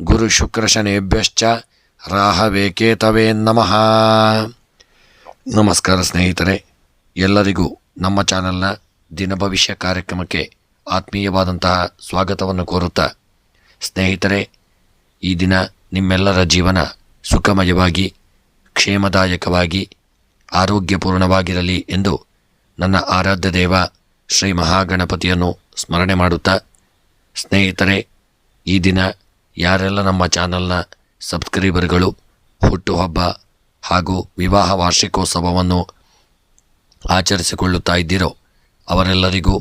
ಗುರುಶುಕ್ರಶನೇಭ್ಯಶ್ಚ ರಾಹವೇಕೇತವೇ ನಮಃ ನಮಸ್ಕಾರ ಸ್ನೇಹಿತರೆ ಎಲ್ಲರಿಗೂ ನಮ್ಮ ಚಾನಲ್ನ ದಿನ ಭವಿಷ್ಯ ಕಾರ್ಯಕ್ರಮಕ್ಕೆ ಆತ್ಮೀಯವಾದಂತಹ ಸ್ವಾಗತವನ್ನು ಕೋರುತ್ತಾ ಸ್ನೇಹಿತರೆ, ಈ ದಿನ ನಿಮ್ಮೆಲ್ಲರ ಜೀವನ ಸುಖಮಯವಾಗಿ, ಕ್ಷೇಮದಾಯಕವಾಗಿ, ಆರೋಗ್ಯಪೂರ್ಣವಾಗಿರಲಿ ಎಂದು ನನ್ನ ಆರಾಧ್ಯ ದೇವ ಶ್ರೀ ಮಹಾಗಣಪತಿಯನ್ನು ಸ್ಮರಣೆ ಮಾಡುತ್ತಾ ಸ್ನೇಹಿತರೆ, ಈ ದಿನ ಯಾರೆಲ್ಲ ನಮ್ಮ ಚಾನಲ್ನ ಸಬ್ಸ್ಕ್ರೈಬರ್ಗಳು, ಹುಟ್ಟುಹಬ್ಬ ಹಾಗೂ ವಿವಾಹ ವಾರ್ಷಿಕೋತ್ಸವವನ್ನು ಆಚರಿಸಿಕೊಳ್ಳುತ್ತಾ ಇದ್ದೀರೋ, ಅವರೆಲ್ಲರಿಗೂ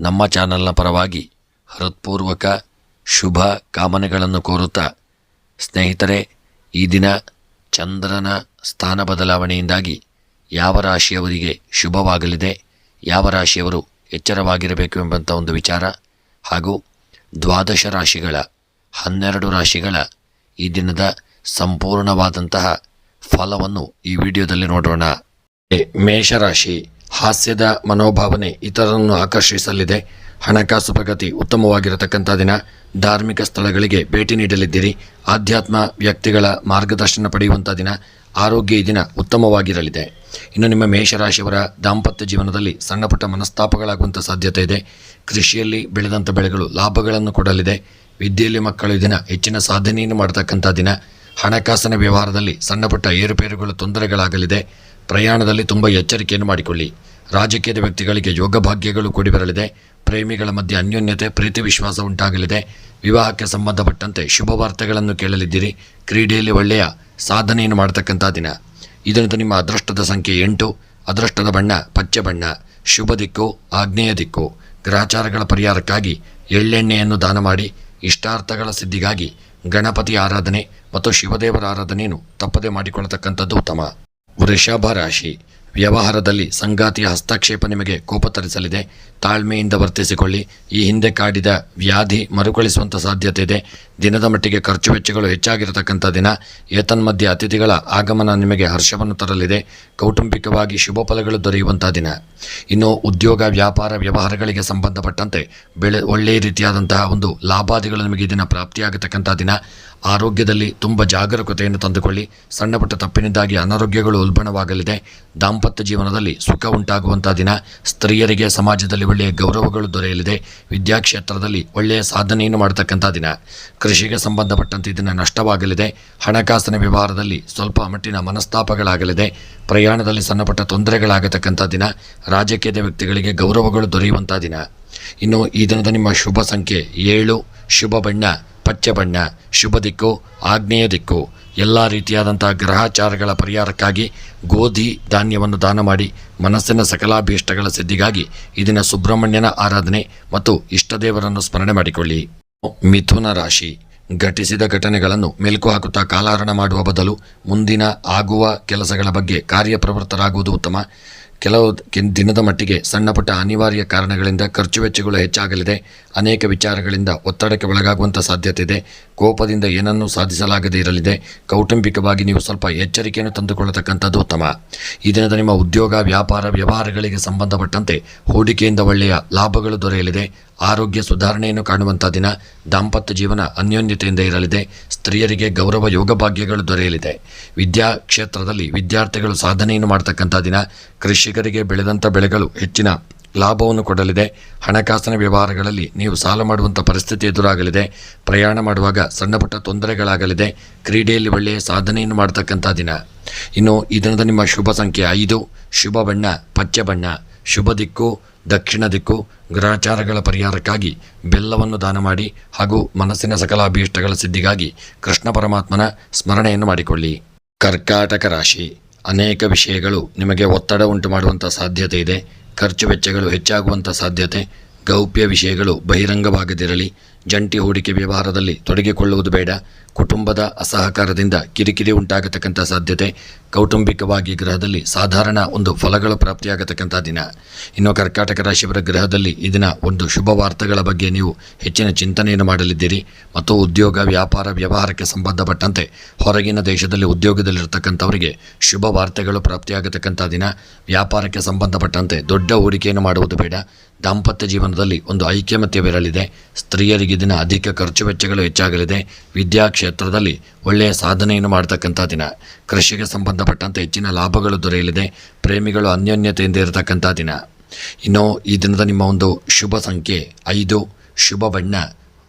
ನಮ್ಮ ಚಾನಲ್ನ ಪರವಾಗಿ ಹೃತ್ಪೂರ್ವಕ ಶುಭ ಕಾಮನೆಗಳನ್ನು ಕೋರುತ್ತಾ ಸ್ನೇಹಿತರೆ, ಈ ದಿನ ಚಂದ್ರನ ಸ್ಥಾನ ಬದಲಾವಣೆಯಿಂದಾಗಿ ಯಾವ ರಾಶಿಯವರಿಗೆ ಶುಭವಾಗಲಿದೆ, ಯಾವ ರಾಶಿಯವರು ಎಚ್ಚರವಾಗಿರಬೇಕು ಎಂಬಂಥ ಒಂದು ವಿಚಾರ ಹಾಗೂ ದ್ವಾದಶ ರಾಶಿಗಳ ಹನ್ನೆರಡು ರಾಶಿಗಳ ಈ ದಿನದ ಸಂಪೂರ್ಣವಾದಂತಹ ಫಲವನ್ನು ಈ ವಿಡಿಯೋದಲ್ಲಿ ನೋಡೋಣ. ಮೇಷರಾಶಿ, ಹಾಸ್ಯದ ಮನೋಭಾವನೆ ಇತರರನ್ನು ಆಕರ್ಷಿಸಲಿದೆ. ಹಣಕಾಸು ಪ್ರಗತಿ ಉತ್ತಮವಾಗಿರತಕ್ಕಂಥ ದಿನ. ಧಾರ್ಮಿಕ ಸ್ಥಳಗಳಿಗೆ ಭೇಟಿ ನೀಡಲಿದ್ದೀರಿ. ಆಧ್ಯಾತ್ಮ ವ್ಯಕ್ತಿಗಳ ಮಾರ್ಗದರ್ಶನ ಪಡೆಯುವಂಥ ದಿನ. ಆರೋಗ್ಯ ಈ ದಿನ ಉತ್ತಮವಾಗಿರಲಿದೆ. ಇನ್ನು ನಿಮ್ಮ ಮೇಷರಾಶಿಯವರ ದಾಂಪತ್ಯ ಜೀವನದಲ್ಲಿ ಸಣ್ಣಪುಟ್ಟ ಮನಸ್ತಾಪಗಳಾಗುವಂಥ ಸಾಧ್ಯತೆ ಇದೆ. ಕೃಷಿಯಲ್ಲಿ ಬೆಳೆದಂಥ ಬೆಳೆಗಳು ಲಾಭಗಳನ್ನು ಕೊಡಲಿದೆ. ವಿದ್ಯೆಯಲ್ಲಿ ಮಕ್ಕಳು ದಿನ ಹೆಚ್ಚಿನ ಸಾಧನೆಯನ್ನು ಮಾಡತಕ್ಕಂಥ ದಿನ. ಹಣಕಾಸಿನ ವ್ಯವಹಾರದಲ್ಲಿ ಸಣ್ಣಪುಟ್ಟ ಏರುಪೇರುಗಳು ತೊಂದರೆಗಳಾಗಲಿದೆ. ಪ್ರಯಾಣದಲ್ಲಿ ತುಂಬ ಎಚ್ಚರಿಕೆಯನ್ನು ಮಾಡಿಕೊಳ್ಳಿ. ರಾಜಕೀಯದ ವ್ಯಕ್ತಿಗಳಿಗೆ ಯೋಗ ಭಾಗ್ಯಗಳು ಕೂಡಿ ಬರಲಿದೆ ಪ್ರೇಮಿಗಳ ಮಧ್ಯೆ ಅನ್ಯೋನ್ಯತೆ, ಪ್ರೀತಿ ವಿಶ್ವಾಸ ಉಂಟಾಗಲಿದೆ. ವಿವಾಹಕ್ಕೆ ಸಂಬಂಧಪಟ್ಟಂತೆ ಶುಭ ವಾರ್ತೆಗಳನ್ನು ಕೇಳಲಿದ್ದೀರಿ. ಕ್ರೀಡೆಯಲ್ಲಿ ಒಳ್ಳೆಯ ಸಾಧನೆಯನ್ನು ಮಾಡತಕ್ಕಂಥ ದಿನ. ಇದರಿಂದ ನಿಮ್ಮ ಅದೃಷ್ಟದ ಸಂಖ್ಯೆ ಎಂಟು. ಅದೃಷ್ಟದ ಬಣ್ಣ, ಪಚ್ಚೆ ಬಣ್ಣ. ಶುಭ ದಿಕ್ಕು ಆಗ್ನೇಯ ದಿಕ್ಕು. ಗ್ರಹಚಾರಗಳ ಪರಿಹಾರಕ್ಕಾಗಿ ಎಳ್ಳೆಣ್ಣೆಯನ್ನು ದಾನ ಮಾಡಿ. ಇಷ್ಟಾರ್ಥಗಳ ಸಿದ್ಧಿಗಾಗಿ ಗಣಪತಿ ಆರಾಧನೆ ಮತ್ತು ಶಿವದೇವರ ಆರಾಧನೆಯನ್ನು ತಪ್ಪದೆ ಮಾಡಿಕೊಳ್ಳತಕ್ಕಂಥದ್ದು ಉತ್ತಮ. ವೃಷಭ ರಾಶಿ. ವ್ಯವಹಾರದಲ್ಲಿ ಸಂಗಾತಿಯ ಹಸ್ತಕ್ಷೇಪ ನಿಮಗೆ ಕೋಪ ತರಿಸಲಿದೆ. ತಾಳ್ಮೆಯಿಂದ ವರ್ತಿಸಿಕೊಳ್ಳಿ. ಈ ಹಿಂದೆ ಕಾಡಿದ ವ್ಯಾಧಿ ಮರುಕಳಿಸುವಂಥ ಸಾಧ್ಯತೆ ಇದೆ. ದಿನದ ಮಟ್ಟಿಗೆ ಖರ್ಚು ವೆಚ್ಚಗಳು ಹೆಚ್ಚಾಗಿರತಕ್ಕಂಥ ದಿನ. ಏತನ್ಮಧ್ಯೆ ಅತಿಥಿಗಳ ಆಗಮನ ನಿಮಗೆ ಹರ್ಷವನ್ನು ತರಲಿದೆ. ಕೌಟುಂಬಿಕವಾಗಿ ಶುಭ ಫಲಗಳು ದೊರೆಯುವಂಥ ದಿನ. ಇನ್ನು ಉದ್ಯೋಗ, ವ್ಯಾಪಾರ, ವ್ಯವಹಾರಗಳಿಗೆ ಸಂಬಂಧಪಟ್ಟಂತೆ ಬೆಳೆ ಒಳ್ಳೆಯ ರೀತಿಯಾದಂತಹ ಒಂದು ಲಾಭಾದಿಗಳು ನಿಮಗೆ ದಿನ ಪ್ರಾಪ್ತಿಯಾಗತಕ್ಕಂಥ ದಿನ. ಆರೋಗ್ಯದಲ್ಲಿ ತುಂಬ ಜಾಗರೂಕತೆಯನ್ನು ತಂದುಕೊಳ್ಳಿ. ಸಣ್ಣ ಪುಟ್ಟ ತಪ್ಪಿನಿಂದಾಗಿ ಅನಾರೋಗ್ಯಗಳು ಉಲ್ಬಣವಾಗಲಿದೆ. ದಾಂಪತ್ಯ ಜೀವನದಲ್ಲಿ ಸುಖ ಉಂಟಾಗುವಂಥ ದಿನ ಸ್ತ್ರೀಯರಿಗೆ, ಸಮಾಜದಲ್ಲಿ ಒಳ್ಳೆಯ ಗೌರವಗಳು ದೊರೆಯಲಿದೆ. ವಿದ್ಯಾಕ್ಷೇತ್ರದಲ್ಲಿ ಒಳ್ಳೆಯ ಸಾಧನೆಯನ್ನು ಮಾಡತಕ್ಕಂಥ ದಿನ. ಕೃಷಿಗೆ ಸಂಬಂಧಪಟ್ಟಂತೆ ಇದನ್ನು ನಷ್ಟವಾಗಲಿದೆ. ಹಣಕಾಸಿನ ವ್ಯವಹಾರದಲ್ಲಿ ಸ್ವಲ್ಪ ಮಟ್ಟಿನ ಮನಸ್ತಾಪಗಳಾಗಲಿದೆ. ಪ್ರಯಾಣದಲ್ಲಿ ಸಣ್ಣಪುಟ್ಟ ತೊಂದರೆಗಳಾಗತಕ್ಕಂಥ ದಿನ. ರಾಜಕೀಯದ ವ್ಯಕ್ತಿಗಳಿಗೆ ಗೌರವಗಳು ದೊರೆಯುವಂಥ ದಿನ. ಇನ್ನು ಈ ದಿನದ ನಿಮ್ಮ ಶುಭ ಸಂಖ್ಯೆ ಏಳು. ಶುಭ ಬಣ್ಣ ಪಚ್ಚೆ ಬಣ್ಣ, ಶುಭ ದಿಕ್ಕು, ಆಗ್ನೇಯ ದಿಕ್ಕು, ಎಲ್ಲ ರೀತಿಯಾದಂಥ ಗ್ರಹಾಚಾರಗಳ ಪರಿಹಾರಕ್ಕಾಗಿ ಗೋಧಿ ಧಾನ್ಯವನ್ನು ದಾನ ಮಾಡಿ ಮನಸ್ಸಿನ ಸಕಲಾಭೀಷ್ಟಗಳ ಸಿದ್ಧಿಗಾಗಿ ಇದನ್ನು ಸುಬ್ರಹ್ಮಣ್ಯನ ಆರಾಧನೆ ಮತ್ತು ಇಷ್ಟದೇವರನ್ನು ಸ್ಮರಣೆ ಮಾಡಿಕೊಳ್ಳಿ. ಮಿಥುನ ರಾಶಿ. ಘಟಿಸಿದ ಘಟನೆಗಳನ್ನು ಮೆಲುಕು ಹಾಕುತ್ತಾ ಕಾಲಹರಣ ಮಾಡುವ ಬದಲು ಮುಂದಿನ ಆಗುವ ಕೆಲಸಗಳ ಬಗ್ಗೆ ಕಾರ್ಯಪ್ರವೃತ್ತರಾಗುವುದು ಉತ್ತಮ. ಕೆಲವು ದಿನದ ಮಟ್ಟಿಗೆ ಸಣ್ಣಪುಟ್ಟ ಅನಿವಾರ್ಯ ಕಾರಣಗಳಿಂದ ಖರ್ಚು ವೆಚ್ಚಗಳು ಹೆಚ್ಚಾಗಲಿದೆ. ಅನೇಕ ವಿಚಾರಗಳಿಂದ ಒತ್ತಡಕ್ಕೆ ಒಳಗಾಗುವಂಥ ಸಾಧ್ಯತೆ ಇದೆ ಕೋಪದಿಂದ ಏನನ್ನೂ ಸಾಧಿಸಲಾಗದೇ ಇರಲಿದೆ. ಕೌಟುಂಬಿಕವಾಗಿ ನೀವು ಸ್ವಲ್ಪ ಎಚ್ಚರಿಕೆಯನ್ನು ತಂದುಕೊಳ್ಳತಕ್ಕಂಥದ್ದು ಉತ್ತಮ. ಈ ದಿನದ ನಿಮ್ಮ ಉದ್ಯೋಗ, ವ್ಯಾಪಾರ, ವ್ಯವಹಾರಗಳಿಗೆ ಸಂಬಂಧಪಟ್ಟಂತೆ ಹೂಡಿಕೆಯಿಂದ ಒಳ್ಳೆಯ ಲಾಭಗಳು ದೊರೆಯಲಿದೆ. ಆರೋಗ್ಯ ಸುಧಾರಣೆಯನ್ನು ಕಾಣುವಂಥ ದಿನ ದಾಂಪತ್ಯ ಜೀವನ ಅನ್ಯೋನ್ಯತೆಯಿಂದ ಇರಲಿದೆ. ಸ್ತ್ರೀಯರಿಗೆ ಗೌರವ ಯೋಗ ಭಾಗ್ಯಗಳು ದೊರೆಯಲಿದೆ. ವಿದ್ಯಾ ಕ್ಷೇತ್ರದಲ್ಲಿ ವಿದ್ಯಾರ್ಥಿಗಳು ಸಾಧನೆಯನ್ನು ಮಾಡತಕ್ಕಂಥ ದಿನ ಕೃಷಿಕರಿಗೆ ಬೆಳೆದಂಥ ಬೆಳೆಗಳು ಹೆಚ್ಚಿನ ಲಾಭವನ್ನು ಕೊಡಲಿದೆ. ಹಣಕಾಸಿನ ವ್ಯವಹಾರಗಳಲ್ಲಿ ನೀವು ಸಾಲ ಮಾಡುವಂಥ ಪರಿಸ್ಥಿತಿ ಎದುರಾಗಲಿದೆ. ಪ್ರಯಾಣ ಮಾಡುವಾಗ ಸಣ್ಣಪುಟ್ಟ ತೊಂದರೆಗಳಾಗಲಿದೆ. ಕ್ರೀಡೆಯಲ್ಲಿ ಒಳ್ಳೆಯ ಸಾಧನೆಯನ್ನು ಮಾಡತಕ್ಕಂಥ ದಿನ. ಇನ್ನು ಈ ದಿನದ ನಿಮ್ಮ ಶುಭ ಸಂಖ್ಯೆ ಐದು. ಶುಭ ಬಣ್ಣ, ಪಚ್ಚೆ ಬಣ್ಣ. ಶುಭ ದಿಕ್ಕು ದಕ್ಷಿಣ ದಿಕ್ಕು ಗ್ರಹಚಾರಗಳ ಪರಿಹಾರಕ್ಕಾಗಿ ಬೆಲ್ಲವನ್ನು ದಾನ ಮಾಡಿ ಹಾಗೂ ಮನಸ್ಸಿನ ಸಕಲ ಅಭೀಷ್ಟಗಳ ಸಿದ್ಧಿಗಾಗಿ ಕೃಷ್ಣ ಪರಮಾತ್ಮನ ಸ್ಮರಣೆಯನ್ನು ಮಾಡಿಕೊಳ್ಳಿ. ಕರ್ಕಾಟಕ ರಾಶಿ, ಅನೇಕ ವಿಷಯಗಳು ನಿಮಗೆ ಒತ್ತಡ ಉಂಟು ಮಾಡುವಂಥ ಸಾಧ್ಯತೆ ಇದೆ. ಖರ್ಚು ವೆಚ್ಚಗಳು ಹೆಚ್ಚಾಗುವಂಥ ಸಾಧ್ಯತೆ. ಗೌಪ್ಯ ವಿಷಯಗಳು ಬಹಿರಂಗವಾಗದಿರಲಿ ಜಂಟಿ ಹೂಡಿಕೆ ವ್ಯವಹಾರದಲ್ಲಿ ತೊಡಗಿಕೊಳ್ಳುವುದು ಬೇಡ. ಕುಟುಂಬದ ಅಸಹಕಾರದಿಂದ ಕಿರಿಕಿರಿ ಉಂಟಾಗತಕ್ಕಂಥ ಸಾಧ್ಯತೆ ಕೌಟುಂಬಿಕವಾಗಿ ಗ್ರಹದಲ್ಲಿ ಸಾಧಾರಣ ಒಂದು ಫಲಗಳು ಪ್ರಾಪ್ತಿಯಾಗತಕ್ಕಂಥ ದಿನ. ಇನ್ನು ಕರ್ಕಾಟಕ ರಾಶಿಯವರ ಗ್ರಹದಲ್ಲಿ ಈ ದಿನ ಒಂದು ಶುಭ ವಾರ್ತೆಗಳ ಬಗ್ಗೆ ನೀವು ಹೆಚ್ಚಿನ ಚಿಂತನೆಯನ್ನು ಮಾಡಲಿದ್ದೀರಿ. ಮತ್ತು ಉದ್ಯೋಗ, ವ್ಯಾಪಾರ, ವ್ಯವಹಾರಕ್ಕೆ ಸಂಬಂಧಪಟ್ಟಂತೆ ಹೊರಗಿನ ದೇಶದಲ್ಲಿ ಉದ್ಯೋಗದಲ್ಲಿರ್ತಕ್ಕಂಥವರಿಗೆ ಶುಭ ವಾರ್ತೆಗಳು ಪ್ರಾಪ್ತಿಯಾಗತಕ್ಕಂಥ ದಿನ. ವ್ಯಾಪಾರಕ್ಕೆ ಸಂಬಂಧಪಟ್ಟಂತೆ ದೊಡ್ಡ ಹೂಡಿಕೆಯನ್ನು ಮಾಡುವುದು ಬೇಡ. ದಾಂಪತ್ಯ ಜೀವನದಲ್ಲಿ ಒಂದು ಐಕ್ಯಮತ್ಯವಿರಲಿದೆ. ಸ್ತ್ರೀಯರಿಗೆ ದಿನ ಅಧಿಕ ಖರ್ಚು ವೆಚ್ಚಗಳು ಹೆಚ್ಚಾಗಲಿದೆ. ವಿದ್ಯಾ ಕ್ಷೇತ್ರದಲ್ಲಿ ಒಳ್ಳೆಯ ಸಾಧನೆಯನ್ನು ಮಾಡತಕ್ಕಂಥ ದಿನ. ಕೃಷಿಗೆ ಸಂಬಂಧಪಟ್ಟಂತೆ ಹೆಚ್ಚಿನ ಲಾಭಗಳು ದೊರೆಯಲಿದೆ. ಪ್ರೇಮಿಗಳು ಅನ್ಯೋನ್ಯತೆಯಿಂದ ಇರತಕ್ಕಂಥ ದಿನ. ಇನ್ನು ಈ ದಿನದ ನಿಮ್ಮ ಒಂದು ಶುಭ ಸಂಖ್ಯೆ ಐದು. ಶುಭ ಬಣ್ಣ,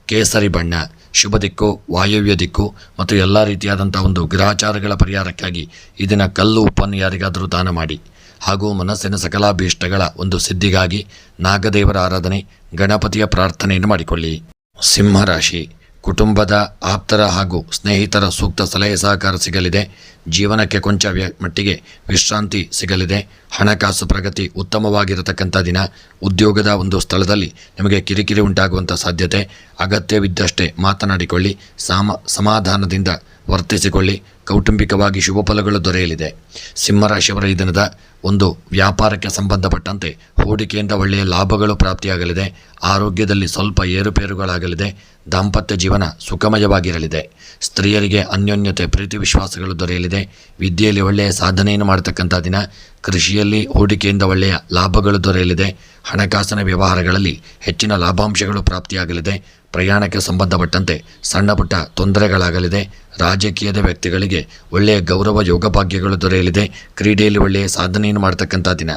ಕೇಸರಿ ಬಣ್ಣ. ಶುಭ ದಿಕ್ಕು, ವಾಯವ್ಯ ದಿಕ್ಕು ಮತ್ತು ಎಲ್ಲ ರೀತಿಯಾದಂಥ ಒಂದು ಗ್ರಹಚಾರಗಳ ಪರಿಹಾರಕ್ಕಾಗಿ ಇದನ್ನ ದಿನ ಕಲ್ಲು ಉಪ್ಪನ್ನು ಯಾರಿಗಾದರೂ ದಾನ ಮಾಡಿ. ಹಾಗೂ ಮನಸ್ಸಿನ ಸಕಲಾಭೀಷ್ಟಗಳ ಒಂದು ಸಿದ್ಧಿಗಾಗಿ ನಾಗದೇವರ ಆರಾಧನೆ, ಗಣಪತಿಯ ಪ್ರಾರ್ಥನೆಯನ್ನು ಮಾಡಿಕೊಳ್ಳಿ. ಸಿಂಹರಾಶಿ. ಕುಟುಂಬದ ಆಪ್ತರ ಹಾಗೂ ಸ್ನೇಹಿತರ ಸೂಕ್ತ ಸಲಹೆ ಸಹಕಾರ ಸಿಗಲಿದೆ. ಜೀವನಕ್ಕೆ ಕೊಂಚ ಮಟ್ಟಿಗೆ ವಿಶ್ರಾಂತಿ ಸಿಗಲಿದೆ. ಹಣಕಾಸು ಪ್ರಗತಿ ಉತ್ತಮವಾಗಿರತಕ್ಕಂಥ ದಿನ. ಉದ್ಯೋಗದ ಒಂದು ಸ್ಥಳದಲ್ಲಿ ನಿಮಗೆ ಕಿರಿಕಿರಿ ಉಂಟಾಗುವಂಥ ಸಾಧ್ಯತೆ. ಅಗತ್ಯವಿದ್ದಷ್ಟೇ ಮಾತನಾಡಿಕೊಳ್ಳಿ. ಸಾಮ ಸಮಾಧಾನದಿಂದ ವರ್ತಿಸಿಕೊಳ್ಳಿ. ಕೌಟುಂಬಿಕವಾಗಿ ಶುಭ ಫಲಗಳು ದೊರೆಯಲಿದೆ. ಸಿಂಹರಾಶಿಯವರ ಈ ದಿನದ ಒಂದು ವ್ಯಾಪಾರಕ್ಕೆ ಸಂಬಂಧಪಟ್ಟಂತೆ ಹೂಡಿಕೆಯಿಂದ ಒಳ್ಳೆಯ ಲಾಭಗಳು ಪ್ರಾಪ್ತಿಯಾಗಲಿದೆ. ಆರೋಗ್ಯದಲ್ಲಿ ಸ್ವಲ್ಪ ಏರುಪೇರುಗಳಾಗಲಿದೆ. ದಾಂಪತ್ಯ ಜೀವನ ಸುಖಮಯವಾಗಿರಲಿದೆ. ಸ್ತ್ರೀಯರಿಗೆ ಅನ್ಯೋನ್ಯತೆ, ಪ್ರೀತಿ ವಿಶ್ವಾಸಗಳು ದೊರೆಯಲಿದೆ. ವಿದ್ಯೆಯಲ್ಲಿ ಒಳ್ಳೆಯ ಸಾಧನೆಯನ್ನು ಮಾಡತಕ್ಕಂಥ ದಿನ. ಕೃಷಿಯಲ್ಲಿ ಹೂಡಿಕೆಯಿಂದ ಒಳ್ಳೆಯ ಲಾಭಗಳು ದೊರೆಯಲಿದೆ. ಹಣಕಾಸಿನ ವ್ಯವಹಾರಗಳಲ್ಲಿ ಹೆಚ್ಚಿನ ಲಾಭಾಂಶಗಳು ಪ್ರಾಪ್ತಿಯಾಗಲಿದೆ. ಪ್ರಯಾಣಕ್ಕೆ ಸಂಬಂಧಪಟ್ಟಂತೆ ಸಣ್ಣ ಪುಟ್ಟ ತೊಂದರೆಗಳಾಗಲಿದೆ. ರಾಜಕೀಯದ ವ್ಯಕ್ತಿಗಳಿಗೆ ಒಳ್ಳೆಯ ಗೌರವ ಯೋಗಭಾಗ್ಯಗಳು ದೊರೆಯಲಿದೆ. ಕ್ರೀಡೆಯಲ್ಲಿ ಒಳ್ಳೆಯ ಸಾಧನೆಯನ್ನು ಮಾಡ್ತಕ್ಕಂಥ ದಿನ.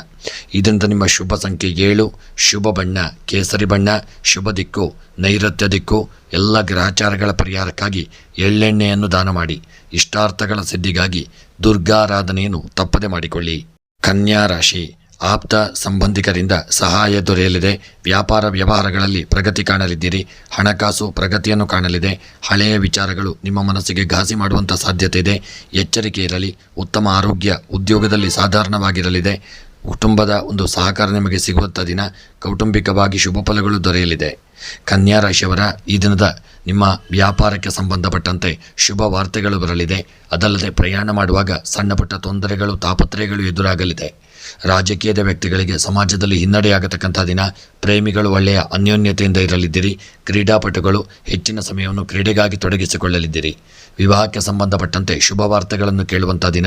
ಇದರಿಂದ ನಿಮ್ಮ ಶುಭ ಸಂಖ್ಯೆ ಏಳು. ಶುಭ ಬಣ್ಣ, ಕೇಸರಿ ಬಣ್ಣ, ಶುಭ ದಿಕ್ಕು, ನೈಋತ್ಯ ದಿಕ್ಕು, ಎಲ್ಲ ಗ್ರಹಚಾರಗಳ ಪರಿಹಾರಕ್ಕಾಗಿ ಎಳ್ಳೆಣ್ಣೆಯನ್ನು ದಾನ ಮಾಡಿ. ಇಷ್ಟಾರ್ಥಗಳ ಸಿದ್ಧಿಗಾಗಿ ದುರ್ಗಾರಾಧನೆಯನ್ನು ತಪ್ಪದೆ ಮಾಡಿಕೊಳ್ಳಿ. ಕನ್ಯಾ ರಾಶಿ. ಆಪ್ತ ಸಂಬಂಧಿಕರಿಂದ ಸಹಾಯ ದೊರೆಯಲಿದೆ. ವ್ಯಾಪಾರ ವ್ಯವಹಾರಗಳಲ್ಲಿ ಪ್ರಗತಿ ಕಾಣಲಿದ್ದೀರಿ. ಹಣಕಾಸು ಪ್ರಗತಿಯನ್ನು ಕಾಣಲಿದೆ. ಹಳೆಯ ವಿಚಾರಗಳು ನಿಮ್ಮ ಮನಸ್ಸಿಗೆ ಘಾಸಿ ಮಾಡುವಂಥ ಸಾಧ್ಯತೆ ಇದೆ. ಎಚ್ಚರಿಕೆ ಇರಲಿ. ಉತ್ತಮ ಆರೋಗ್ಯ ಉದ್ಯೋಗದಲ್ಲಿ ಸಾಧಾರಣವಾಗಿರಲಿದೆ. ಕುಟುಂಬದ ಒಂದು ಸಹಕಾರ ನಿಮಗೆ ಸಿಗುವಂಥ ದಿನ. ಕೌಟುಂಬಿಕವಾಗಿ ಶುಭ ಫಲಗಳು ದೊರೆಯಲಿದೆ. ಕನ್ಯಾ ರಾಶಿಯವರ ಈ ದಿನದ ನಿಮ್ಮ ವ್ಯಾಪಾರಕ್ಕೆ ಸಂಬಂಧಪಟ್ಟಂತೆ ಶುಭ ವಾರ್ತೆಗಳು ಬರಲಿದೆ. ಅದಲ್ಲದೆ ಪ್ರಯಾಣ ಮಾಡುವಾಗ ಸಣ್ಣಪುಟ್ಟ ತೊಂದರೆಗಳು, ತಾಪತ್ರಯಗಳು ಎದುರಾಗಲಿದೆ. ರಾಜಕೀಯದ ವ್ಯಕ್ತಿಗಳಿಗೆ ಸಮಾಜದಲ್ಲಿ ಹಿನ್ನಡೆಯಾಗತಕ್ಕಂಥ ದಿನ. ಪ್ರೇಮಿಗಳು ಒಳ್ಳೆಯ ಅನ್ಯೋನ್ಯತೆಯಿಂದ ಇರಲಿದ್ದೀರಿ. ಕ್ರೀಡಾಪಟುಗಳು ಹೆಚ್ಚಿನ ಸಮಯವನ್ನು ಕ್ರೀಡೆಗಾಗಿ ತೊಡಗಿಸಿಕೊಳ್ಳಲಿದ್ದೀರಿ. ವಿವಾಹಕ್ಕೆ ಸಂಬಂಧಪಟ್ಟಂತೆ ಶುಭ ವಾರ್ತೆಗಳನ್ನು ಕೇಳುವಂಥ ದಿನ.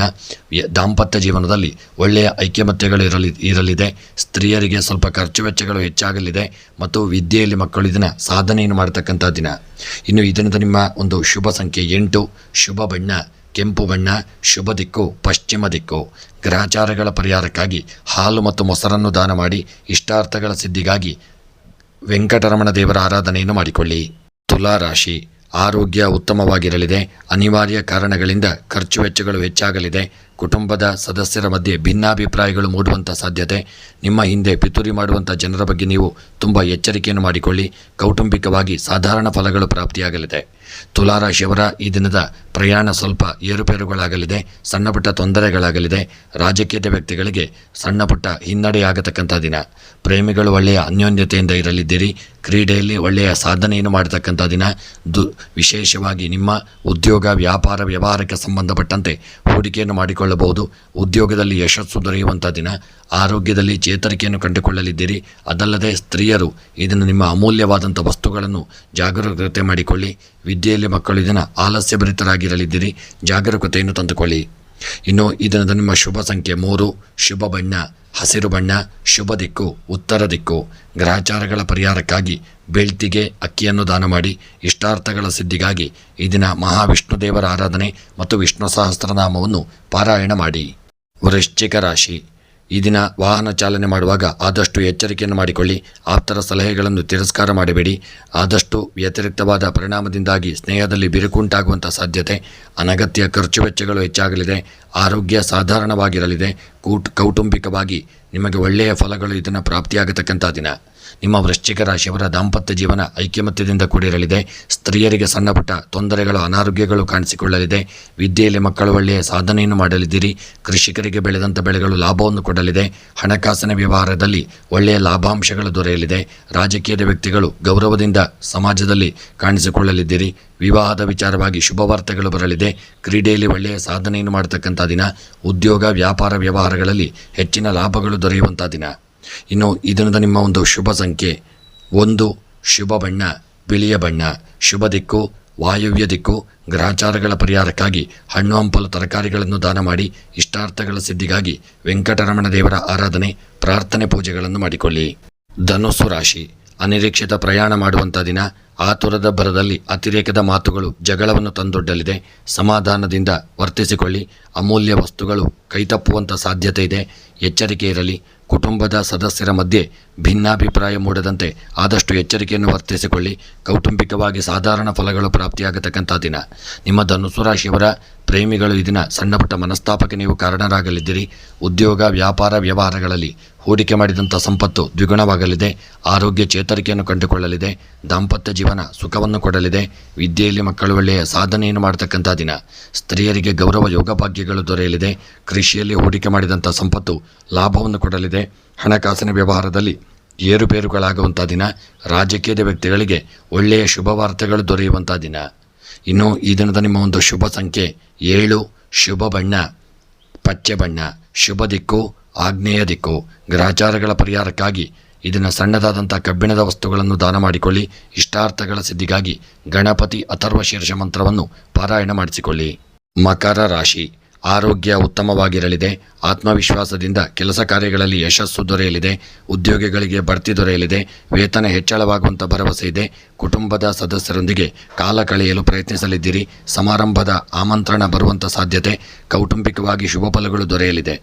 ದಾಂಪತ್ಯ ಜೀವನದಲ್ಲಿ ಒಳ್ಳೆಯ ಐಕ್ಯಮತ್ಯಗಳು ಇರಲಿ, ಇರಲಿದೆ. ಸ್ತ್ರೀಯರಿಗೆ ಸ್ವಲ್ಪ ಖರ್ಚು ವೆಚ್ಚಗಳು ಹೆಚ್ಚಾಗಲಿದೆ ಮತ್ತು ವಿದ್ಯೆಯಲ್ಲಿ ಮಕ್ಕಳು ಇದನ್ನು ಸಾಧನೆಯನ್ನು ಮಾಡತಕ್ಕಂಥ ದಿನ. ಇನ್ನು ಈ ನಿಮ್ಮ ಒಂದು ಶುಭ ಸಂಖ್ಯೆ ಎಂಟು. ಶುಭ ಬಣ್ಣ. ಕೆಂಪು ಬಣ್ಣ, ಶುಭ ದಿಕ್ಕು, ಪಶ್ಚಿಮ ದಿಕ್ಕು. ಗ್ರಹಚಾರಗಳ ಪರಿಹಾರಕ್ಕಾಗಿ ಹಾಲು ಮತ್ತು ಮೊಸರನ್ನು ದಾನ ಮಾಡಿ ಇಷ್ಟಾರ್ಥಗಳ ಸಿದ್ಧಿಗಾಗಿ ವೆಂಕಟರಮಣ ದೇವರ ಆರಾಧನೆಯನ್ನು ಮಾಡಿಕೊಳ್ಳಿ. ತುಲಾ ರಾಶಿ ಆರೋಗ್ಯ ಉತ್ತಮವಾಗಿರಲಿದೆ. ಅನಿವಾರ್ಯ ಕಾರಣಗಳಿಂದ ಖರ್ಚು ವೆಚ್ಚಗಳು ಹೆಚ್ಚಾಗಲಿದೆ. ಕುಟುಂಬದ ಸದಸ್ಯರ ಮಧ್ಯೆ ಭಿನ್ನಾಭಿಪ್ರಾಯಗಳು ಮೂಡುವಂಥ ಸಾಧ್ಯತೆ. ನಿಮ್ಮ ಹಿಂದೆ ಪಿತೂರಿ ಮಾಡುವಂಥ ಜನರ ಬಗ್ಗೆ ನೀವು ತುಂಬ ಎಚ್ಚರಿಕೆಯನ್ನು ಮಾಡಿಕೊಳ್ಳಿ. ಕೌಟುಂಬಿಕವಾಗಿ ಸಾಧಾರಣ ಫಲಗಳು ಪ್ರಾಪ್ತಿಯಾಗಲಿದೆ. ತುಲಾರಾಶಿಯವರ ಈ ದಿನದ ಪ್ರಯಾಣ ಸ್ವಲ್ಪ ಏರುಪೇರುಗಳಾಗಲಿದೆ, ಸಣ್ಣಪುಟ್ಟ ತೊಂದರೆಗಳಾಗಲಿದೆ. ರಾಜಕೀಯದ ವ್ಯಕ್ತಿಗಳಿಗೆ ಸಣ್ಣಪುಟ್ಟ ಹಿನ್ನಡೆಯಾಗತಕ್ಕಂಥ ದಿನ. ಪ್ರೇಮಿಗಳು ಒಳ್ಳೆಯ ಅನ್ಯೋನ್ಯತೆಯಿಂದ ಇರಲಿದ್ದೀರಿ. ಕ್ರೀಡೆಯಲ್ಲಿ ಒಳ್ಳೆಯ ಸಾಧನೆಯನ್ನು ಮಾಡತಕ್ಕಂಥ ದಿನ. ದು, ವಿಶೇಷವಾಗಿ ನಿಮ್ಮ ಉದ್ಯೋಗ, ವ್ಯಾಪಾರ, ವ್ಯವಹಾರಕ್ಕೆ ಸಂಬಂಧಪಟ್ಟಂತೆ ಹೂಡಿಕೆಯನ್ನು ಮಾಡಿಕೊಳ್ಳಬಹುದು. ಉದ್ಯೋಗದಲ್ಲಿ ಯಶಸ್ಸು ದೊರೆಯುವಂಥ ದಿನ. ಆರೋಗ್ಯದಲ್ಲಿ ಚೇತರಿಕೆಯನ್ನು ಕಂಡುಕೊಳ್ಳಲಿದ್ದೀರಿ. ಅದಲ್ಲದೆ ಸ್ತ್ರೀಯರು ಇದನ್ನು ನಿಮ್ಮ ಅಮೂಲ್ಯವಾದಂಥ ವಸ್ತುಗಳನ್ನು ಜಾಗರೂಕತೆ ಮಾಡಿಕೊಳ್ಳಿ. ವಿದ್ಯೆಯಲ್ಲಿ ಮಕ್ಕಳು ಇದನ್ನು ಆಲಸ್ಯಭರಿತರಾಗಿರಲಿದ್ದೀರಿ ಜಾಗರೂಕತೆಯನ್ನು ತಂದುಕೊಳ್ಳಿ. ಇನ್ನು ಈ ದಿನದ ನಿಮ್ಮ ಶುಭ ಸಂಖ್ಯೆ ಮೂರು, ಶುಭ ಬಣ್ಣ, ಹಸಿರು ಬಣ್ಣ, ಶುಭ ದಿಕ್ಕು, ಉತ್ತರ ದಿಕ್ಕು. ಗ್ರಹಚಾರಗಳ ಪರಿಹಾರಕ್ಕಾಗಿ ಬೆಳ್ತಿಗೆ ಅಕ್ಕಿಯನ್ನು ದಾನ ಮಾಡಿ ಇಷ್ಟಾರ್ಥಗಳ ಸಿದ್ಧಿಗಾಗಿ ಈ ದಿನ ಮಹಾವಿಷ್ಣು ದೇವರ ಆರಾಧನೆ ಮತ್ತು ವಿಷ್ಣು ಸಹಸ್ರನಾಮವನ್ನು ಪಾರಾಯಣ ಮಾಡಿ. ವೃಶ್ಚಿಕ ರಾಶಿ. ಈ ದಿನ ವಾಹನ ಚಾಲನೆ ಮಾಡುವಾಗ ಆದಷ್ಟು ಎಚ್ಚರಿಕೆಯನ್ನು ಮಾಡಿಕೊಳ್ಳಿ. ಆಪ್ತರ ಸಲಹೆಗಳನ್ನು ತಿರಸ್ಕಾರ ಮಾಡಬೇಡಿ. ಆದಷ್ಟು ವ್ಯತಿರಿಕ್ತವಾದ ಪರಿಣಾಮದಿಂದಾಗಿ ಸ್ನೇಹದಲ್ಲಿ ಬಿರುಕುಂಟಾಗುವಂಥ ಸಾಧ್ಯತೆ, ಅನಗತ್ಯ ಖರ್ಚು ವೆಚ್ಚಗಳು ಹೆಚ್ಚಾಗಲಿದೆ, ಆರೋಗ್ಯ ಸಾಧಾರಣವಾಗಿರಲಿದೆ, ಕೂಟ್ ಕೌಟುಂಬಿಕವಾಗಿ ನಿಮಗೆ ಒಳ್ಳೆಯ ಫಲಗಳು ಇದನ್ನು ಪ್ರಾಪ್ತಿಯಾಗತಕ್ಕಂಥ ದಿನ. ನಿಮ್ಮ ವೃಶ್ಚಿಕ ರಾಶಿಯವರ ದಾಂಪತ್ಯ ಜೀವನ ಐಕ್ಯಮತ್ಯದಿಂದ ಕೂಡಿರಲಿದೆ. ಸ್ತ್ರೀಯರಿಗೆ ಸಣ್ಣಪುಟ್ಟ ತೊಂದರೆಗಳು, ಅನಾರೋಗ್ಯಗಳು ಕಾಣಿಸಿಕೊಳ್ಳಲಿದೆ. ವಿದ್ಯೆಯಲ್ಲಿ ಮಕ್ಕಳು ಒಳ್ಳೆಯ ಸಾಧನೆಯನ್ನು ಮಾಡಲಿದ್ದೀರಿ. ಕೃಷಿಕರಿಗೆ ಬೆಳೆದಂಥ ಬೆಳೆಗಳು ಲಾಭವನ್ನು ಕೊಡಲಿದೆ. ಹಣಕಾಸಿನ ವ್ಯವಹಾರದಲ್ಲಿ ಒಳ್ಳೆಯ ಲಾಭಾಂಶಗಳು ದೊರೆಯಲಿದೆ. ರಾಜಕೀಯದ ವ್ಯಕ್ತಿಗಳು ಗೌರವದಿಂದ ಸಮಾಜದಲ್ಲಿ ಕಾಣಿಸಿಕೊಳ್ಳಲಿದ್ದೀರಿ. ವಿವಾಹದ ವಿಚಾರವಾಗಿ ಶುಭ ವಾರ್ತೆಗಳು ಬರಲಿದೆ. ಕ್ರೀಡೆಯಲ್ಲಿ ಒಳ್ಳೆಯ ಸಾಧನೆಯನ್ನು ಮಾಡತಕ್ಕಂಥ ದಿನ. ಉದ್ಯೋಗ, ವ್ಯಾಪಾರ ವ್ಯವಹಾರಗಳಲ್ಲಿ ಹೆಚ್ಚಿನ ಲಾಭಗಳು ದೊರೆಯುವಂಥ ದಿನ. ಇನ್ನು ಈ ದಿನದ ನಿಮ್ಮ ಒಂದು ಶುಭ ಸಂಖ್ಯೆ. ಒಂದು, ಶುಭ ಬಣ್ಣ, ಬಿಳಿಯ ಬಣ್ಣ, ಶುಭ ದಿಕ್ಕು, ವಾಯುವ್ಯ ದಿಕ್ಕು, ಗ್ರಹಚಾರಗಳ ಪರಿಹಾರಕ್ಕಾಗಿ ಹಣ್ಣು, ಹಂಪಲು ತರಕಾರಿಗಳನ್ನು ದಾನ ಮಾಡಿ, ಇಷ್ಟಾರ್ಥಗಳ ಸಿದ್ಧಿಗಾಗಿ ವೆಂಕಟರಮಣ ದೇವರ ಆರಾಧನೆ, ಪ್ರಾರ್ಥನೆ ಪೂಜೆಗಳನ್ನು ಮಾಡಿಕೊಳ್ಳಿ. ಧನುಸ್ಸು ರಾಶಿ, ಅನಿರೀಕ್ಷಿತ ಪ್ರಯಾಣ ಮಾಡುವಂಥ ದಿನ. ಆತುರದ ಭರದಲ್ಲಿ ಅತಿರೇಕದ ಮಾತುಗಳು ಜಗಳವನ್ನು ತಂದೊಡ್ಡಲಿದೆ. ಸಮಾಧಾನದಿಂದ ವರ್ತಿಸಿಕೊಳ್ಳಿ. ಅಮೂಲ್ಯ ವಸ್ತುಗಳು ಕೈತಪ್ಪುವಂಥ ಸಾಧ್ಯತೆ ಇದೆ. ಎಚ್ಚರಿಕೆ ಇರಲಿ. ಕುಟುಂಬದ ಸದಸ್ಯರ ಮಧ್ಯೆ ಭಿನ್ನಾಭಿಪ್ರಾಯ ಮೂಡದಂತೆ ಆದಷ್ಟು ಎಚ್ಚರಿಕೆಯನ್ನು ವರ್ತಿಸಿಕೊಳ್ಳಿ. ಕೌಟುಂಬಿಕವಾಗಿ ಸಾಧಾರಣ ಫಲಗಳು ಪ್ರಾಪ್ತಿಯಾಗತಕ್ಕಂಥ ದಿನ. ನಿಮ್ಮ ಧನುಸು ರಾಶಿಯವರ ಪ್ರೇಮಿಗಳು ಈ ದಿನ ಸಣ್ಣಪುಟ್ಟ ಮನಸ್ತಾಪಕ್ಕೆ ನೀವು ಕಾರಣರಾಗಲಿದ್ದೀರಿ. ಉದ್ಯೋಗ, ವ್ಯಾಪಾರ, ವ್ಯವಹಾರಗಳಲ್ಲಿ ಹೂಡಿಕೆ ಮಾಡಿದಂಥ ಸಂಪತ್ತು ದ್ವಿಗುಣವಾಗಲಿದೆ. ಆರೋಗ್ಯ ಚೇತರಿಕೆಯನ್ನು ಕಂಡುಕೊಳ್ಳಲಿದೆ. ದಾಂಪತ್ಯ ಜೀವನ ಸುಖವನ್ನು ಕೊಡಲಿದೆ. ವಿದ್ಯೆಯಲ್ಲಿ ಮಕ್ಕಳು ಒಳ್ಳೆಯ ಸಾಧನೆಯನ್ನು ಮಾಡತಕ್ಕಂಥ ದಿನ. ಸ್ತ್ರೀಯರಿಗೆ ಗೌರವ ಯೋಗ ಭಾಗ್ಯಗಳು ದೊರೆಯಲಿದೆ. ಕೃಷಿಯಲ್ಲಿ ಹೂಡಿಕೆ ಮಾಡಿದಂಥ ಸಂಪತ್ತು ಲಾಭವನ್ನು ಕೊಡಲಿದೆ. ಹಣಕಾಸಿನ ವ್ಯವಹಾರದಲ್ಲಿ ಏರುಪೇರುಗಳಾಗುವಂಥ ದಿನ, ರಾಜಕೀಯದ ವ್ಯಕ್ತಿಗಳಿಗೆ ಒಳ್ಳೆಯ ಶುಭವಾರ್ತೆಗಳು ದೊರೆಯುವಂಥ ದಿನ. ಇನ್ನು ಈ ದಿನದ ನಿಮ್ಮ ಒಂದು ಶುಭ ಸಂಖ್ಯೆ ಏಳು, ಶುಭ ಬಣ್ಣ, ಪಚ್ಚೆ ಬಣ್ಣ, ಶುಭ ದಿಕ್ಕು, ಆಗ್ನೇಯ ದಿಕ್ಕು. ಗ್ರಹಚಾರಗಳ ಪರಿಹಾರಕ್ಕಾಗಿ ಇದನ್ನು ಸಣ್ಣದಾದಂಥ ಕಬ್ಬಿಣದ ವಸ್ತುಗಳನ್ನು ದಾನ ಮಾಡಿಕೊಳ್ಳಿ. ಇಷ್ಟಾರ್ಥಗಳ ಸಿದ್ಧಿಗಾಗಿ ಗಣಪತಿ ಅಥರ್ವ ಶೀರ್ಷ ಮಂತ್ರವನ್ನು ಪಾರಾಯಣ ಮಾಡಿಸಿಕೊಳ್ಳಿ. ಮಕರ ರಾಶಿ. ಆರೋಗ್ಯ ಉತ್ತಮವಾಗಿರಲಿದೆ ಆತ್ಮವಿಶ್ವಾಸದಿಂದ ಕೆಲಸ ಕಾರ್ಯಗಳಲ್ಲಿ ಯಶಸ್ಸು ದೊರೆಯಲಿದೆ ಉದ್ಯೋಗಿಗಳಿಗೆ ಬಡ್ತಿ ದೊರೆಯಲಿದೆ ವೇತನ ಹೆಚ್ಚಳವಾಗುವಂಥ ಭರವಸೆ ಇದೆ ಕುಟುಂಬದ ಸದಸ್ಯರೊಂದಿಗೆ ಕಾಲ ಕಳೆಯಲು ಪ್ರಯತ್ನಿಸಲಿದ್ದೀರಿ. ಸಮಾರಂಭದ ಆಮಂತ್ರಣ ಬರುವಂಥ ಸಾಧ್ಯತೆ ಕೌಟುಂಬಿಕವಾಗಿ ಶುಭ ಫಲಗಳು ದೊರೆಯಲಿದೆ.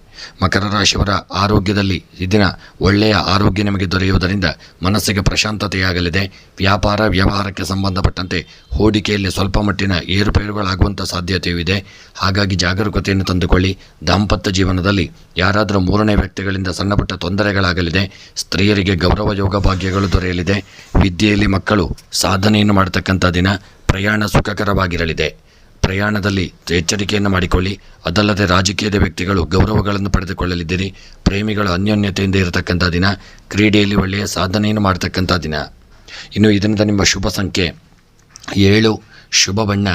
ಮಕರ ರಾಶಿಯವರ ಆರೋಗ್ಯದಲ್ಲಿ ಈ ದಿನ ಒಳ್ಳೆಯ ಆರೋಗ್ಯ ನಿಮಗೆ ದೊರೆಯುವುದರಿಂದ ಮನಸ್ಸಿಗೆ ಪ್ರಶಾಂತತೆಯಾಗಲಿದೆ. ವ್ಯಾಪಾರ ವ್ಯವಹಾರಕ್ಕೆ ಸಂಬಂಧಪಟ್ಟಂತೆ ಹೂಡಿಕೆಯಲ್ಲಿ ಸ್ವಲ್ಪ ಮಟ್ಟಿನ ಏರುಪೇರುಗಳಾಗುವಂಥ ಸಾಧ್ಯತೆಯೂ ಇದೆ. ಹಾಗಾಗಿ ಜಾಗರೂಕತೆಯನ್ನು ತಂದುಕೊಳ್ಳಿ. ದಾಂಪತ್ಯ ಜೀವನದಲ್ಲಿ ಯಾರಾದರೂ ಮೂರನೇ ವ್ಯಕ್ತಿಗಳಿಂದ ಸಣ್ಣಪುಟ್ಟ ತೊಂದರೆಗಳಾಗಲಿದೆ. ಸ್ತ್ರೀಯರಿಗೆ ಗೌರವ ಯೋಗ ಭಾಗ್ಯಗಳು ದೊರೆಯಲಿದೆ. ವಿದ್ಯೆಯಲ್ಲಿ ಮಕ್ಕಳು ಸಾಧನೆಯನ್ನು ಮಾಡತಕ್ಕಂಥ ದಿನ ಪ್ರಯಾಣ ಸುಖಕರವಾಗಿರಲಿದೆ. ಪ್ರಯಾಣದಲ್ಲಿ ಎಚ್ಚರಿಕೆಯನ್ನು ಮಾಡಿಕೊಳ್ಳಿ. ಅದಲ್ಲದೆ ರಾಜಕೀಯದ ವ್ಯಕ್ತಿಗಳು ಗೌರವಗಳನ್ನು ಪಡೆದುಕೊಳ್ಳಲಿದ್ದೀರಿ. ಪ್ರೇಮಿಗಳು ಅನ್ಯೋನ್ಯತೆಯಿಂದ ಇರತಕ್ಕಂಥ ದಿನ, ಕ್ರೀಡೆಯಲ್ಲಿ ಒಳ್ಳೆಯ ಸಾಧನೆಯನ್ನು ಮಾಡತಕ್ಕಂಥ ದಿನ. ಇನ್ನು ಇದರಿಂದ ನಿಮ್ಮ ಶುಭ ಸಂಖ್ಯೆ ಏಳು. ಶುಭ ಬಣ್ಣ,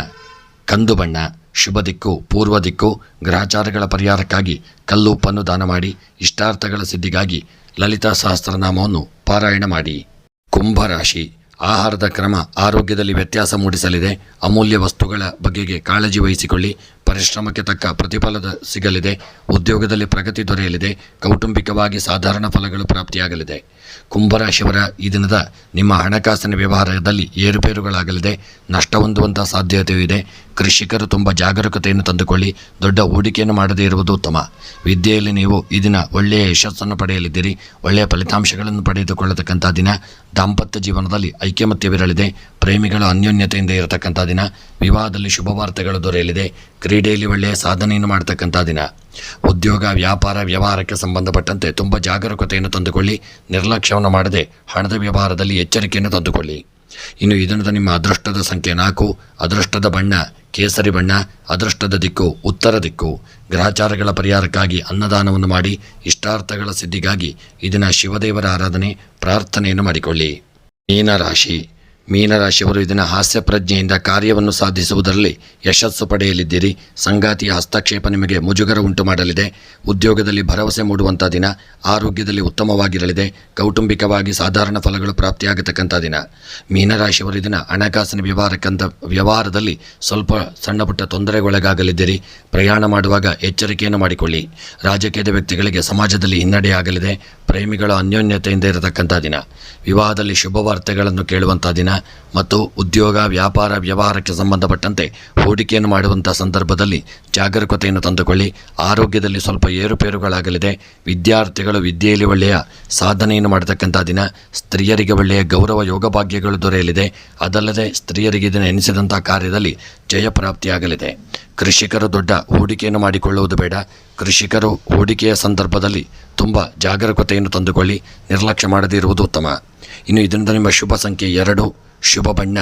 ಕಂದು ಬಣ್ಣ. ಶುಭ ದಿಕ್ಕು, ಪೂರ್ವ ದಿಕ್ಕು. ಗ್ರಹಚಾರಗಳ ಪರಿಹಾರಕ್ಕಾಗಿ ಕಲ್ಲುಪ್ಪನ್ನು ದಾನ ಮಾಡಿ, ಇಷ್ಟಾರ್ಥಗಳ ಸಿದ್ಧಿಗಾಗಿ ಲಲಿತಾ ಸಹಸ್ರನಾಮವನ್ನು ಪಾರಾಯಣ ಮಾಡಿ. ಕುಂಭರಾಶಿ ಆಹಾರದ ಕ್ರಮ ಆರೋಗ್ಯದಲ್ಲಿ ವ್ಯತ್ಯಾಸ ಮೂಡಿಸಲಿದೆ. ಅಮೂಲ್ಯ ವಸ್ತುಗಳ ಬಗೆಗೆ ಕಾಳಜಿ ವಹಿಸಿಕೊಳ್ಳಿ. ಪರಿಶ್ರಮಕ್ಕೆ ತಕ್ಕ ಪ್ರತಿಫಲದ ಸಿಗಲಿದೆ. ಉದ್ಯೋಗದಲ್ಲಿ ಪ್ರಗತಿ ದೊರೆಯಲಿದೆ. ಕೌಟುಂಬಿಕವಾಗಿ ಸಾಧಾರಣ ಫಲಗಳು ಪ್ರಾಪ್ತಿಯಾಗಲಿದೆ. ಕುಂಭರಾಶಿಯವರ ಈ ದಿನದ ನಿಮ್ಮ ಹಣಕಾಸಿನ ವ್ಯವಹಾರದಲ್ಲಿ ಏರುಪೇರುಗಳಾಗಲಿದೆ. ನಷ್ಟ ಹೊಂದುವಂಥ ಸಾಧ್ಯತೆಯೂ ಇದೆ ಕೃಷಿಕರು ತುಂಬ ಜಾಗರೂಕತೆಯನ್ನು ತಂದುಕೊಳ್ಳಿ. ದೊಡ್ಡ ಹೂಡಿಕೆಯನ್ನು ಮಾಡದೇ ಇರುವುದು ಉತ್ತಮ. ವಿದ್ಯೆಯಲ್ಲಿ ನೀವು ಈ ದಿನ ಒಳ್ಳೆಯ ಯಶಸ್ಸನ್ನು ಪಡೆಯಲಿದ್ದೀರಿ. ಒಳ್ಳೆಯ ಫಲಿತಾಂಶಗಳನ್ನು ಪಡೆದುಕೊಳ್ಳತಕ್ಕಂಥ ದಿನ. ದಾಂಪತ್ಯ ಜೀವನದಲ್ಲಿ ಐಕ್ಯಮತ್ಯವಿರಲಿದೆ. ಪ್ರೇಮಿಗಳು ಅನ್ಯೋನ್ಯತೆಯಿಂದ ಇರತಕ್ಕಂಥ ದಿನ. ವಿವಾಹದಲ್ಲಿ ಶುಭವಾರ್ತೆಗಳು ದೊರೆಯಲಿದೆ. ಕ್ರೀಡೆಯಲ್ಲಿ ಒಳ್ಳೆಯ ಸಾಧನೆಯನ್ನು ಮಾಡತಕ್ಕಂಥ ದಿನ. ಉದ್ಯೋಗ, ವ್ಯಾಪಾರ, ವ್ಯವಹಾರಕ್ಕೆ ಸಂಬಂಧಪಟ್ಟಂತೆ ತುಂಬ ಜಾಗರೂಕತೆಯನ್ನು ತಂದುಕೊಳ್ಳಿ. ನಿರ್ಲಕ್ಷ್ಯವನ್ನು ಮಾಡದೆ ಹಣದ ವ್ಯವಹಾರದಲ್ಲಿ ಎಚ್ಚರಿಕೆಯನ್ನು ತಂದುಕೊಳ್ಳಿ. ಇನ್ನು ಇದನ್ನು ನಿಮ್ಮ ಅದೃಷ್ಟದ ಸಂಖ್ಯೆ ನಾಲ್ಕು, ಅದೃಷ್ಟದ ಬಣ್ಣ ಕೇಸರಿ ಬಣ್ಣ, ಅದೃಷ್ಟದ ದಿಕ್ಕು ಉತ್ತರ ದಿಕ್ಕು. ಗ್ರಹಚಾರಗಳ ಪರಿಹಾರಕ್ಕಾಗಿ ಅನ್ನದಾನವನ್ನು ಮಾಡಿ, ಇಷ್ಟಾರ್ಥಗಳ ಸಿದ್ಧಿಗಾಗಿ ಇದನ್ನು ಶಿವದೇವರ ಆರಾಧನೆ, ಪ್ರಾರ್ಥನೆಯನ್ನು ಮಾಡಿಕೊಳ್ಳಿ. ಮೀನರಾಶಿ. ಮೀನರಾಶಿಯವರು ಇದನ್ನ ಹಾಸ್ಯ ಪ್ರಜ್ಞೆಯಿಂದ ಕಾರ್ಯವನ್ನು ಸಾಧಿಸುವುದರಲ್ಲಿ ಯಶಸ್ಸು ಪಡೆಯಲಿದ್ದೀರಿ. ಸಂಗಾತಿಯ ಹಸ್ತಕ್ಷೇಪ ನಿಮಗೆ ಮುಜುಗರ ಉಂಟು ಮಾಡಲಿದೆ. ಉದ್ಯೋಗದಲ್ಲಿ ಭರವಸೆ ಮೂಡುವಂಥ ದಿನ, ಆರೋಗ್ಯದಲ್ಲಿ ಉತ್ತಮವಾಗಿರಲಿದೆ. ಕೌಟುಂಬಿಕವಾಗಿ ಸಾಧಾರಣ ಫಲಗಳು ಪ್ರಾಪ್ತಿಯಾಗತಕ್ಕಂಥ ದಿನ. ಮೀನರಾಶಿಯವರು ಇದನ್ನ ಹಣಕಾಸಿನ ವ್ಯವಹಾರಕ್ಕಂಥ ವ್ಯವಹಾರದಲ್ಲಿ ಸ್ವಲ್ಪ ಸಣ್ಣಪುಟ್ಟ ತೊಂದರೆಗೊಳಗಾಗಲಿದ್ದೀರಿ. ಪ್ರಯಾಣ ಮಾಡುವಾಗ ಎಚ್ಚರಿಕೆಯನ್ನು ಮಾಡಿಕೊಳ್ಳಿ. ರಾಜಕೀಯದ ವ್ಯಕ್ತಿಗಳಿಗೆ ಸಮಾಜದಲ್ಲಿ ಹಿನ್ನಡೆಯಾಗಲಿದೆ ಪ್ರೇಮಿಗಳು ಅನ್ಯೋನ್ಯತೆಯಿಂದ ಇರತಕ್ಕಂಥ ದಿನ. ವಿವಾಹದಲ್ಲಿ ಶುಭ ವಾರ್ತೆಗಳನ್ನು ಕೇಳುವಂಥ ದಿನ ಮತ್ತು ಉದ್ಯೋಗ, ವ್ಯಾಪಾರ, ವ್ಯವಹಾರಕ್ಕೆ ಸಂಬಂಧಪಟ್ಟಂತೆ ಹೂಡಿಕೆಯನ್ನು ಮಾಡುವಂಥ ಸಂದರ್ಭದಲ್ಲಿ ಜಾಗರೂಕತೆಯನ್ನು ತಂದುಕೊಳ್ಳಿ. ಆರೋಗ್ಯದಲ್ಲಿ ಸ್ವಲ್ಪ ಏರುಪೇರುಗಳಾಗಲಿದೆ. ವಿದ್ಯಾರ್ಥಿಗಳು ವಿದ್ಯೆಯಲ್ಲಿ ಒಳ್ಳೆಯ ಸಾಧನೆಯನ್ನು ಮಾಡತಕ್ಕಂಥ ದಿನ. ಸ್ತ್ರೀಯರಿಗೆ ಒಳ್ಳೆಯ ಗೌರವ, ಯೋಗ ಭಾಗ್ಯಗಳು ದೊರೆಯಲಿದೆ. ಅದಲ್ಲದೆ ಸ್ತ್ರೀಯರಿಗೆ ಇದನ್ನು ಎನಿಸಿದಂಥ ಕಾರ್ಯದಲ್ಲಿ ಜಯಪ್ರಾಪ್ತಿಯಾಗಲಿದೆ. ಕೃಷಿಕರು ದೊಡ್ಡ ಹೂಡಿಕೆಯನ್ನು ಮಾಡಿಕೊಳ್ಳುವುದು ಬೇಡ. ಕೃಷಿಕರು ಹೂಡಿಕೆಯ ಸಂದರ್ಭದಲ್ಲಿ ತುಂಬ ಜಾಗರೂಕತೆಯನ್ನು ತಂದುಕೊಳ್ಳಿ, ನಿರ್ಲಕ್ಷ್ಯ ಮಾಡದೇ ಇರುವುದು ಉತ್ತಮ. ಇನ್ನು ಇದರಿಂದ ನಿಮ್ಮ ಶುಭ ಸಂಖ್ಯೆ ಎರಡು, ಶುಭ ಬಣ್ಣ,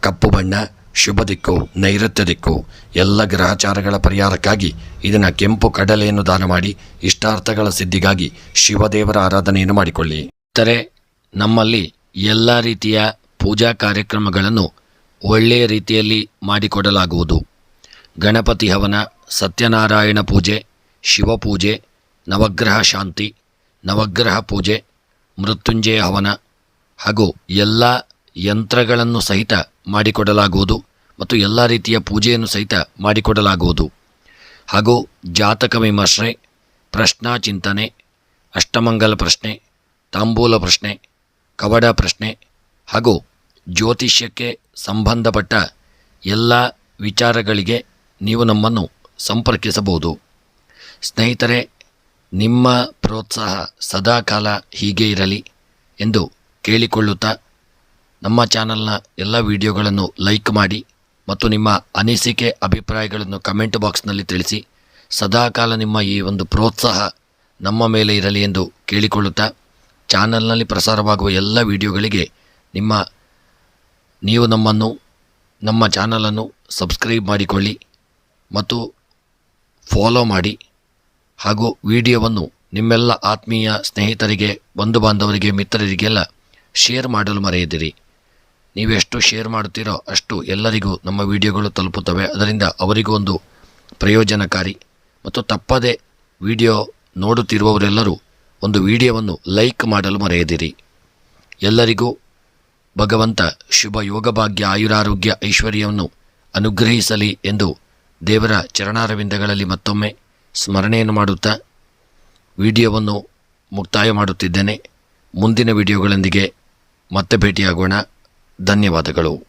ಕಪ್ಪು ಬಣ್ಣ, ಶುಭ ದಿಕ್ಕು, ನೈಋತ್ಯ ದಿಕ್ಕು. ಎಲ್ಲ ಗ್ರಹಚಾರಗಳ ಪರಿಹಾರಕ್ಕಾಗಿ ಇದನ್ನು ಕೆಂಪು ಕಡಲೆಯನ್ನು ದಾನ ಮಾಡಿ, ಇಷ್ಟಾರ್ಥಗಳ ಸಿದ್ಧಿಗಾಗಿ ಶಿವದೇವರ ಆರಾಧನೆಯನ್ನು ಮಾಡಿಕೊಳ್ಳಿ. ಇತರೆ ನಮ್ಮಲ್ಲಿ ಎಲ್ಲ ರೀತಿಯ ಪೂಜಾ ಕಾರ್ಯಕ್ರಮಗಳನ್ನು ಒಳ್ಳೆಯ ರೀತಿಯಲ್ಲಿ ಮಾಡಿಕೊಡಲಾಗುವುದು. ಗಣಪತಿ ಹವನ, ಸತ್ಯನಾರಾಯಣ ಪೂಜೆ ಶಿವಪೂಜೆ, ನವಗ್ರಹ ಶಾಂತಿ, ನವಗ್ರಹ ಪೂಜೆ, ಮೃತ್ಯುಂಜಯ ಹವನ ಹಾಗೂ ಎಲ್ಲ ಯಂತ್ರಗಳನ್ನು ಸಹಿತ ಮಾಡಿಕೊಡಲಾಗುವುದು ಮತ್ತು ಎಲ್ಲ ರೀತಿಯ ಪೂಜೆಯನ್ನು ಸಹಿತ ಮಾಡಿಕೊಡಲಾಗುವುದು. ಹಾಗೂ ಜಾತಕ ವಿಮರ್ಶೆ, ಪ್ರಶ್ನಾ ಚಿಂತನೆ, ಅಷ್ಟಮಂಗಲ ಪ್ರಶ್ನೆ, ತಾಂಬೂಲ ಪ್ರಶ್ನೆ, ಕವಡ ಪ್ರಶ್ನೆ ಹಾಗೂ ಜ್ಯೋತಿಷ್ಯಕ್ಕೆ ಸಂಬಂಧಪಟ್ಟ ಎಲ್ಲ ವಿಚಾರಗಳಿಗೆ ನೀವು ನಮ್ಮನ್ನು ಸಂಪರ್ಕಿಸಬಹುದು. ಸ್ನೇಹಿತರೆ, ನಿಮ್ಮ ಪ್ರೋತ್ಸಾಹ ಸದಾಕಾಲ ಹೀಗೆ ಇರಲಿ ಎಂದು ಕೇಳಿಕೊಳ್ಳುತ್ತಾ ನಮ್ಮ ಚಾನಲ್ನ ಎಲ್ಲ ವಿಡಿಯೋಗಳನ್ನು ಲೈಕ್ ಮಾಡಿ ಮತ್ತು ನಿಮ್ಮ ಅನಿಸಿಕೆ, ಅಭಿಪ್ರಾಯಗಳನ್ನು ಕಮೆಂಟ್ ಬಾಕ್ಸ್ನಲ್ಲಿ ತಿಳಿಸಿ. ಸದಾಕಾಲ ನಿಮ್ಮ ಈ ಒಂದು ಪ್ರೋತ್ಸಾಹ ನಮ್ಮ ಮೇಲೆ ಇರಲಿ ಎಂದು ಕೇಳಿಕೊಳ್ಳುತ್ತಾ ಚಾನಲ್ನಲ್ಲಿ ಪ್ರಸಾರವಾಗುವ ಎಲ್ಲ ವಿಡಿಯೋಗಳಿಗೆ ನಿಮ್ಮ, ನೀವು ನಮ್ಮನ್ನು, ನಮ್ಮ ಚಾನಲನ್ನು ಸಬ್ಸ್ಕ್ರೈಬ್ ಮಾಡಿಕೊಳ್ಳಿ ಮತ್ತು ಫಾಲೋ ಮಾಡಿ. ಹಾಗೂ ವಿಡಿಯೋವನ್ನು ನಿಮ್ಮೆಲ್ಲ ಆತ್ಮೀಯ ಸ್ನೇಹಿತರಿಗೆ ಬಂಧು ಬಾಂಧವರಿಗೆ ಮಿತ್ರರಿಗೆಲ್ಲ ಶೇರ್ ಮಾಡಲು ಮರೆಯದಿರಿ. ನೀವೆಷ್ಟು ಶೇರ್ ಮಾಡುತ್ತೀರೋ ಅಷ್ಟು ಎಲ್ಲರಿಗೂ ನಮ್ಮ ವಿಡಿಯೋಗಳು ತಲುಪುತ್ತವೆ. ಅದರಿಂದ ಅವರಿಗೂ ಒಂದು ಪ್ರಯೋಜನಕಾರಿ ಮತ್ತು ತಪ್ಪದೇ ವಿಡಿಯೋ ನೋಡುತ್ತಿರುವವರೆಲ್ಲರೂ ಒಂದು ವಿಡಿಯೋವನ್ನು ಲೈಕ್ ಮಾಡಲು ಮರೆಯದಿರಿ. ಎಲ್ಲರಿಗೂ ಭಗವಂತ ಶುಭ ಯೋಗಭಾಗ್ಯ ಆಯುರಾರೋಗ್ಯ ಐಶ್ವರ್ಯವನ್ನು ಅನುಗ್ರಹಿಸಲಿ ಎಂದು ದೇವರ ಚರಣಾರವಿಂದಗಳಲ್ಲಿ ಮತ್ತೊಮ್ಮೆ ಸ್ಮರಣೆಯನ್ನು ಮಾಡುತ್ತಾ ವಿಡಿಯೋವನ್ನು ಮುಕ್ತಾಯ ಮಾಡುತ್ತಿದ್ದೇನೆ. ಮುಂದಿನ ವಿಡಿಯೋಗಳೊಂದಿಗೆ ಮತ್ತೆ ಭೇಟಿಯಾಗೋಣ. ಧನ್ಯವಾದಗಳು.